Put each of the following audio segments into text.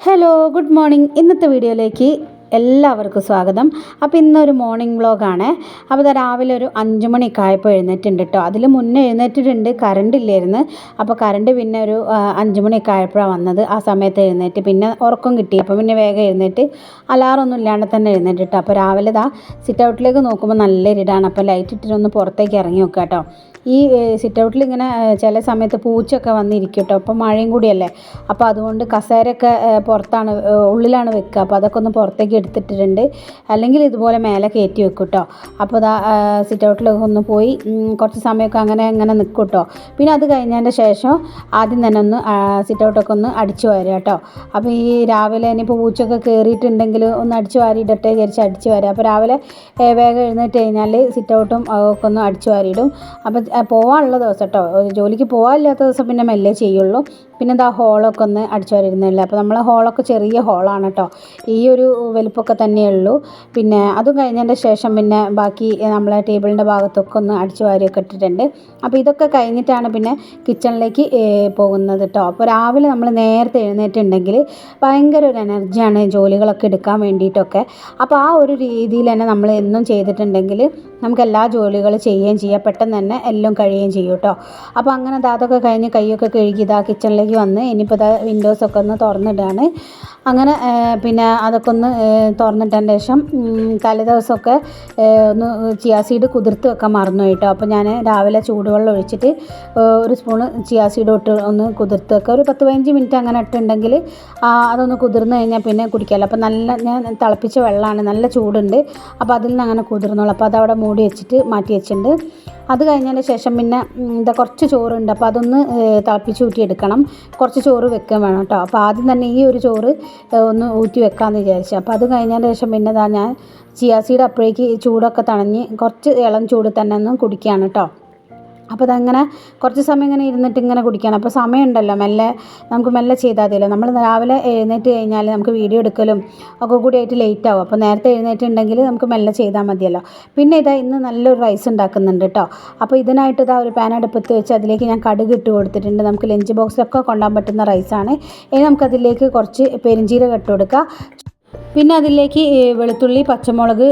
Hello good morning ഇന്നത്തെ വീഡിയോയിലേക്ക് എല്ലാവർക്കും സ്വാഗതം. അപ്പോൾ ഇന്നൊരു മോർണിംഗ് വ്ളോഗാണ് അപ്പോൾ രാവിലെ ഒരു അഞ്ച് മണിയൊക്കെ ആയപ്പോൾ എഴുന്നേറ്റുണ്ട് കേട്ടോ അതിൽ മുന്നേ എഴുന്നേറ്റിട്ടുണ്ട്. കറണ്ട് ഇല്ലായിരുന്നു. അപ്പോൾ കറണ്ട് പിന്നെ ഒരു അഞ്ച് മണിയൊക്കെ ആയപ്പോഴാണ് വന്നത്. ആ സമയത്ത് എഴുന്നേറ്റ് പിന്നെ ഉറക്കം കിട്ടി. അപ്പോൾ പിന്നെ വേഗം എഴുന്നേറ്റ് അലാറൊന്നും ഇല്ലാണ്ട് തന്നെ എഴുന്നേറ്റ് കേട്ടോ അപ്പോൾ രാവിലെ ഇതാ സിറ്റ് ഔട്ടിലേക്ക് നോക്കുമ്പോൾ നല്ല ഇരിടാണ്. അപ്പോൾ ലൈറ്റ് ഇട്ടിട്ടൊന്ന് പുറത്തേക്ക് ഇറങ്ങി നോക്കാം കേട്ടോ ഈ സിറ്റ് ഔട്ടിൽ ഇങ്ങനെ ചില സമയത്ത് പൂച്ചയൊക്കെ വന്നിരിക്കും കേട്ടോ അപ്പോൾ മഴയും കൂടിയല്ലേ? അപ്പോൾ അതുകൊണ്ട് കസേരയൊക്കെ പുറത്താണ് ഉള്ളിലാണ് വെക്കുക അപ്പോൾ അതൊക്കെ ഒന്ന് പുറത്തേക്ക് എടുത്തിട്ടിട്ടുണ്ട്. അല്ലെങ്കിൽ ഇതുപോലെ മേലെ കയറ്റി വെക്കും കേട്ടോ അപ്പോൾ ഇതാ സിറ്റ് ഔട്ടിലൊക്കെ ഒന്ന് പോയി കുറച്ച് സമയമൊക്കെ അങ്ങനെ അങ്ങനെ നിൽക്കും കേട്ടോ പിന്നെ അത് കഴിഞ്ഞതിന്റെ ശേഷം ആദ്യം തന്നെ ഒന്ന് സിറ്റ് ഔട്ടൊക്കെ ഒന്ന് അടിച്ചു വാരുക കേട്ടോ അപ്പോൾ ഈ രാവിലെ ഇനിയിപ്പോൾ പൂച്ചയൊക്കെ കയറിയിട്ടുണ്ടെങ്കിൽ ഒന്ന് അടിച്ചു വാരിയിടട്ടെ വിചാരിച്ച് അടിച്ചു വരാം അപ്പോൾ രാവിലെ വേഗം എഴുന്നേറ്റ് കഴിഞ്ഞാൽ സിറ്റ് ഔട്ടും ഒക്കെ ഒന്ന് അടിച്ചു വാരിയിടും. അപ്പോൾ പോകാനുള്ള ദിവസം കേട്ടോ ജോലിക്ക് പോകാനില്ലാത്ത ദിവസം പിന്നെ മെല്ലെ ചെയ്യുള്ളൂ. പിന്നെ എന്താ ഹോളൊക്കെ ഒന്ന് അടിച്ചു വരുന്നില്ല അപ്പോൾ നമ്മളെ ഹോളൊക്കെ ചെറിയ ഹോളാണ് കേട്ടോ ഈ ഒരു വലുപ്പമൊക്കെ തന്നെയേ ഉള്ളൂ. പിന്നെ അതും കഴിഞ്ഞതിന്റെ ശേഷം പിന്നെ ബാക്കി നമ്മളെ ടേബിളിന്റെ ഭാഗത്തൊക്കെ ഒന്ന് അടിച്ചു വാരിയൊക്കെ ഇട്ടിട്ടുണ്ട്. അപ്പോൾ ഇതൊക്കെ കഴിഞ്ഞിട്ടാണ് പിന്നെ കിച്ചണിലേക്ക് പോകുന്നത് കേട്ടോ അപ്പോൾ രാവിലെ നമ്മൾ നേരത്തെ എഴുന്നേറ്റുണ്ടെങ്കിൽ ഭയങ്കര ഒരു എനർജിയാണ് ജോലികളൊക്കെ എടുക്കാൻ വേണ്ടിയിട്ടൊക്കെ. അപ്പോൾ ആ ഒരു രീതിയിൽ തന്നെ നമ്മൾ എന്നും ചെയ്തിട്ടുണ്ടെങ്കിൽ നമുക്ക് എല്ലാ ജോലികളും ചെയ്യുകയും ചെയ്യാം. പെട്ടെന്ന് തന്നെ എല്ലാം കഴിയുകയും ചെയ്യും കേട്ടോ. അപ്പോൾ അങ്ങനെ അതൊക്കെ കഴിഞ്ഞ് കൈയൊക്കെ കഴുകി ഇതാ കിച്ചണിലേക്ക് വന്ന് ഇനിയിപ്പോൾ ഇതാ വിൻഡോസൊക്കെ ഒന്ന് തുറന്നിടുകയാണ് അങ്ങനെ പിന്നെ അതൊക്കെ ഒന്ന് തുറന്നിട്ടതിന്റെ ശേഷം തലേദിവസമൊക്കെ ഒന്ന് ചിയാ സീഡ് കുതിർത്ത് വെക്കാൻ മറന്നു കേട്ടോ. അപ്പോൾ ഞാൻ രാവിലെ ചൂടുവെള്ളം ഒഴിച്ചിട്ട് ഒരു സ്പൂണ് ചിയാ സീഡ് ഇട്ട് ഒന്ന് കുതിർത്ത് വെക്കുക. ഒരു പത്ത് പതിനഞ്ച് മിനിറ്റ് അങ്ങനെ ഇട്ടുണ്ടെങ്കിൽ അതൊന്ന് കുതിർന്ന് കഴിഞ്ഞാൽ പിന്നെ കുടിക്കാമല്ലോ. അപ്പോൾ നല്ല ഞാൻ തിളപ്പിച്ച വെള്ളമാണ്. നല്ല ചൂടുണ്ട്. അപ്പോൾ അതിൽ നിന്ന് അങ്ങനെ കുതിർന്നോളൂ. അപ്പോൾ അതവിടെ മൂടി വെച്ചിട്ട് മാറ്റി വെച്ചിട്ടുണ്ട്. അത് കഴിഞ്ഞതിന് ശേഷം പിന്നെ എന്താ കുറച്ച് ചോറുണ്ട്. അപ്പോൾ അതൊന്ന് തിളപ്പിച്ച് തിളപ്പിച്ച് ഊറ്റിയെടുക്കണം. കുറച്ച് ചോറ് വെക്കാൻ വേണം കേട്ടോ അപ്പോൾ ആദ്യം തന്നെ ഈ ഒരു ചോറ് ഒന്ന് ഊറ്റി വെക്കാമെന്ന് വിചാരിച്ചു. അപ്പോൾ അത് കഴിഞ്ഞതിന് ശേഷം പിന്നെ ഞാൻ ചിയാസീഡ് അപ്പോഴേക്ക് ചൂടൊക്കെ തണഞ്ഞ് കുറച്ച് ഇളം ചൂട് തന്നെ ഒന്ന് കുടിക്കുകയാണ് കേട്ടോ അപ്പോൾ അതങ്ങനെ കുറച്ച് സമയം ഇങ്ങനെ ഇരുന്നിട്ട് ഇങ്ങനെ കുടിക്കണം. അപ്പോൾ സമയമുണ്ടല്ലോ മെല്ലെ നമുക്ക് മെല്ലെ ചെയ്താൽ മതിയല്ലോ. നമ്മൾ രാവിലെ എഴുന്നേറ്റ് കഴിഞ്ഞാൽ നമുക്ക് വീഡിയോ എടുക്കലും ഒക്കെ കൂടി ആയിട്ട് ലേറ്റ് ആവും. അപ്പോൾ നേരത്തെ എഴുന്നേറ്റുണ്ടെങ്കിൽ നമുക്ക് മെല്ലെ ചെയ്താൽ മതിയല്ലോ. പിന്നെ ഇതാ ഇന്ന് നല്ലൊരു റൈസ് ഉണ്ടാക്കുന്നുണ്ട് കേട്ടോ. അപ്പോൾ ഇതിനായിട്ട് ഇതാ ഒരു പാനടുപ്പത്ത് വെച്ച് അതിലേക്ക് ഞാൻ കടുക് ഇട്ട് കൊടുത്തിട്ടുണ്ട്. നമുക്ക് ലഞ്ച് ബോക്സിലൊക്കെ കൊണ്ടാൻ പറ്റുന്ന റൈസാണ് ഇനി നമുക്കതിലേക്ക് കുറച്ച് പെരിഞ്ചീരകം ഇട്ട് കൊടുക്കുക പിന്നെ അതിലേക്ക് വെളുത്തുള്ളി പച്ചമുളക്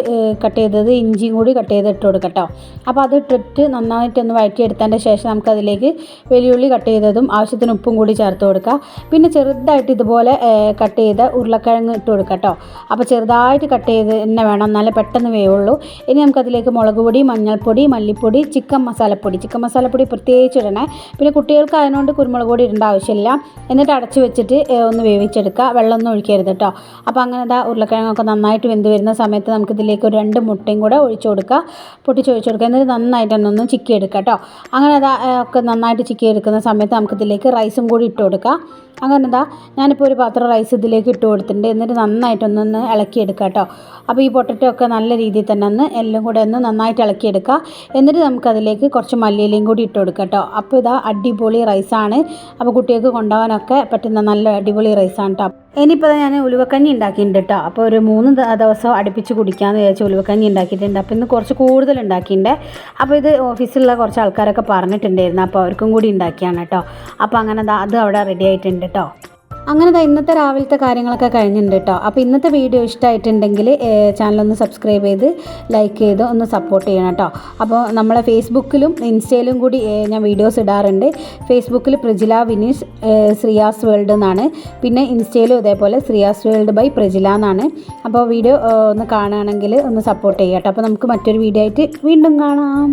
കട്ട് ചെയ്തത് ഇഞ്ചിയും കൂടി കട്ട് ചെയ്ത് ഇട്ട് കൊടുക്കാം കേട്ടോ അപ്പോൾ അത് ഇട്ടിട്ട് നന്നായിട്ടൊന്ന് വഴറ്റിയെടുത്തതിന്റെ ശേഷം നമുക്കതിലേക്ക് വെളിയുള്ളി കട്ട് ചെയ്തതും ആവശ്യത്തിന് ഉപ്പും കൂടി ചേർത്ത് കൊടുക്കുക പിന്നെ ചെറുതായിട്ട് ഇതുപോലെ കട്ട് ചെയ്ത ഉരുളക്കിഴങ്ങ് ഇട്ട് കൊടുക്കുക കേട്ടോ അപ്പോൾ ചെറുതായിട്ട് കട്ട് ചെയ്ത് തന്നെ വേണം. എന്നാലേ പെട്ടെന്ന് വേവുള്ളൂ. ഇനി നമുക്കതിലേക്ക് മുളക് പൊടി മഞ്ഞൾപ്പൊടി മല്ലിപ്പൊടി ചിക്കൻ മസാലപ്പൊടി. ചിക്കൻ മസാലപ്പൊടി പ്രത്യേകിച്ച് ഇടണേ. പിന്നെ കുട്ടികൾക്ക് അതിനോണ്ട് കുരുമുളക് പൊടി ഇടേണ്ട ആവശ്യമില്ല. എന്നിട്ട് അടച്ച് വെച്ചിട്ട് ഒന്ന് വേവിച്ചെടുക്കുക. വെള്ളമൊന്നും ഒഴിക്കരുത് കേട്ടോ അപ്പോൾ അങ്ങനെ ഉരുളക്കിഴങ്ങൊക്കെ നന്നായിട്ട് വെന്ത് വരുന്ന സമയത്ത് നമുക്ക് ഇതിലേക്ക് ഒരു രണ്ട് മുട്ടയും കൂടെ ഒഴിച്ചു കൊടുക്കുക. പൊട്ടിച്ച് ഒഴിച്ചു കൊടുക്കുക. എന്നിട്ട് നന്നായിട്ട് തന്നെ ഒന്ന് ചിക്കി എടുക്കുക കേട്ടോ. അങ്ങനെ ഒക്കെ നന്നായിട്ട് ചിക്കി എടുക്കുന്ന സമയത്ത് നമുക്ക് ഇതിലേക്ക് റൈസും കൂടി ഇട്ട് കൊടുക്കുക. അങ്ങനെ എന്താ ഞാനിപ്പോൾ ഒരു പാത്രം റൈസ് ഇതിലേക്ക് ഇട്ട് കൊടുത്തിട്ടുണ്ട്. എന്നിട്ട് നന്നായിട്ടൊന്നൊന്ന് ഇളക്കിയെടുക്കുക കേട്ടോ. അപ്പോൾ ഈ പൊട്ടറ്റോ ഒക്കെ നല്ല രീതിയിൽ തന്നെ ഒന്ന് എല്ലാം കൂടെ ഒന്ന് നന്നായിട്ട് ഇളക്കിയെടുക്കുക. എന്നിട്ട് നമുക്കതിലേക്ക് കുറച്ച് മല്ലിയിലയും കൂടി ഇട്ട് കൊടുക്കുക കേട്ടോ. അപ്പോൾ ഇതാ അടിപൊളി റൈസാണ് അപ്പോൾ കുട്ടികൾക്ക് കൊണ്ടുപോകാനൊക്കെ പറ്റുന്ന നല്ല അടിപൊളി റൈസാണ് കേട്ടോ ഇനിയിപ്പോൾ ഞാൻ ഉലുവക്കഞ്ഞി ഉണ്ടാക്കിയിട്ടുണ്ട് കേട്ടോ അപ്പോൾ ഒരു മൂന്ന് ദിവസം അടുപ്പിച്ച് കുടിക്കാമെന്ന് വിചാരിച്ച് ഉലുവക്കഞ്ഞി ഉണ്ടാക്കിയിട്ടുണ്ട്. അപ്പോൾ ഇന്ന് കുറച്ച് കൂടുതൽ ഉണ്ടാക്കിയിട്ടുണ്ട് അപ്പോൾ ഇത് ഓഫീസിലുള്ള കുറച്ച് ആൾക്കാരൊക്കെ പറഞ്ഞിട്ടുണ്ടായിരുന്നു. അപ്പോൾ അവർക്കും കൂടി ഉണ്ടാക്കിയാണ് കേട്ടോ അപ്പോൾ അങ്ങനെ അത് അവിടെ റെഡി ആയിട്ടുണ്ട് കേട്ടോ അങ്ങനെ ദാ ഇന്നത്തെ രാവിലത്തെ കാര്യങ്ങളൊക്കെ കഴിഞ്ഞിട്ടുണ്ട് കേട്ടോ. അപ്പോൾ ഇന്നത്തെ വീഡിയോ ഇഷ്ടമായിട്ടുണ്ടെങ്കിൽ ചാനലൊന്ന് സബ്സ്ക്രൈബ് ചെയ്ത് ലൈക്ക് ചെയ്ത് ഒന്ന് സപ്പോർട്ട് ചെയ്യണം കേട്ടോ. അപ്പോൾ നമ്മളെ ഫേസ്ബുക്കിലും ഇൻസ്റ്റയിലും കൂടി ഞാൻ വീഡിയോസ് ഇടാറുണ്ട്. ഫേസ്ബുക്കിൽ പ്രജില വിനീഷ് ശ്രീയാസ് വേൾഡ് എന്നാണ്. പിന്നെ ഇൻസ്റ്റയിലും ഇതേപോലെ ശ്രീയാസ് വേൾഡ് ബൈ പ്രജില എന്നാണ്. അപ്പോൾ വീഡിയോ ഒന്ന് കാണുകയാണെങ്കിൽ ഒന്ന് സപ്പോർട്ട് ചെയ്യാം കേട്ടോ. അപ്പോൾ നമുക്ക് മറ്റൊരു വീഡിയോ ആയിട്ട് വീണ്ടും കാണാം.